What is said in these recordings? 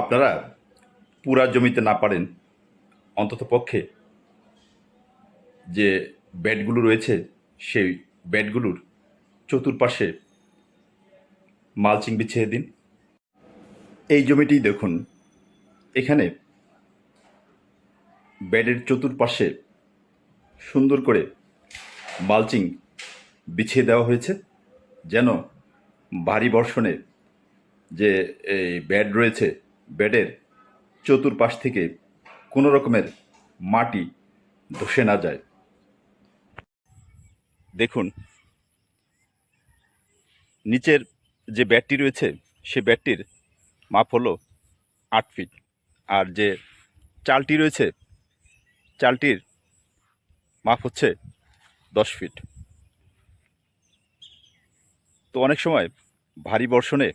আপনারা পুরা জমিতে না পারেন, অন্তত পক্ষে যে বেডগুলো রয়েছে, সেই বেডগুলোর চতুর্পাশে মালচিং বিছিয়ে দিন। এই জমিটি দেখুন, এখানে বেডের চতুর্পাশে সুন্দর করে মালচিং বিছিয়ে দেওয়া হয়েছে, যেন ভারী বর্ষণে যে এই বেড রয়েছে বেডের চতুর্পাশ থেকে কোনো রকমের মাটি ধসে না যায়। দেখুন, নিচের যে ব্যাটটি রয়েছে, সে ব্যাটটির মাপ হলো আট ফিট। আর যে চালটি রয়েছে, চালটির মাপ হচ্ছে দশ ফিট। তো অনেক সময় ভারী বর্ষণে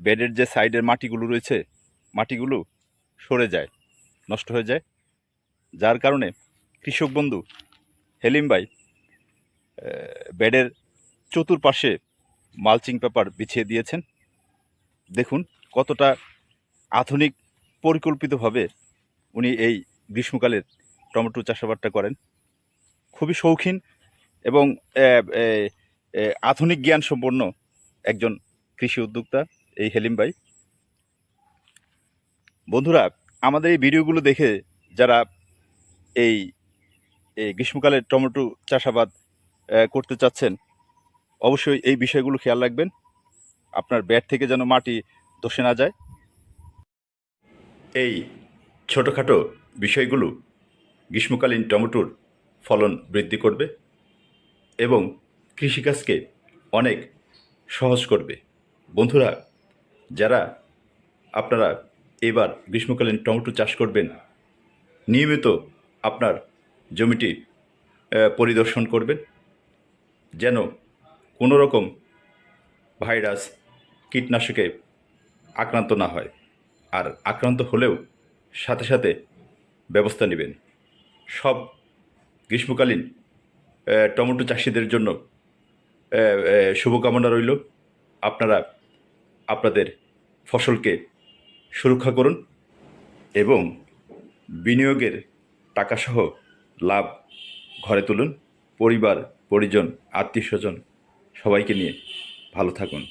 বেডের যে সাইডের মাটিগুলো রয়েছে, মাটিগুলো সরে যায়, নষ্ট হয়ে যায়। যার কারণে কৃষক বন্ধু হেলিম ভাই বেডের চতুর্পাশে মালচিং পেপার বিছিয়ে দিয়েছেন। দেখুন কতটা আধুনিক পরিকল্পিতভাবে উনি এই গ্রীষ্মকালের টমেটো চাষাবাদটা করেন। খুবই শৌখিন এবং আধুনিক জ্ঞান সম্পন্ন একজন কৃষি উদ্যোক্তা। এই হেলিম ভাই। বন্ধুরা, আমাদের এই ভিডিওগুলো দেখে যারা এই এই গ্রীষ্মকালের টমেটো চাষাবাদ করতে চাচ্ছেন, অবশ্যই এই বিষয়গুলো খেয়াল রাখবেন। আপনার ব্যাট থেকে যেন মাটি ধসে না যায়। এই ছোটোখাটো বিষয়গুলো গ্রীষ্মকালীন টমেটোর ফলন বৃদ্ধি করবে এবং কৃষিকাজকে অনেক সহজ করবে। বন্ধুরা যারা আপনারা এবার গ্রীষ্মকালীন টমেটো চাষ করবেন, নিয়মিত আপনার জমিটি পরিদর্শন করবেন, যেন কোনো রকম ভাইরাস, কীটনাশকে আক্রান্ত না হয়। আর আক্রান্ত হলেও সাথে সাথে ব্যবস্থা নেবেন। সব গ্রীষ্মকালীন টমেটো চাষিদের জন্য শুভকামনা রইল। আপনারা আপনাদের ফসলকে সুরক্ষা করুন এবং বিনিয়োগের টাকাসহ লাভ ঘরে তুলুন। পরিবার, পরিজন আত্মীয় স্বজন সবাইকে নিয়ে ভালো থাকুন।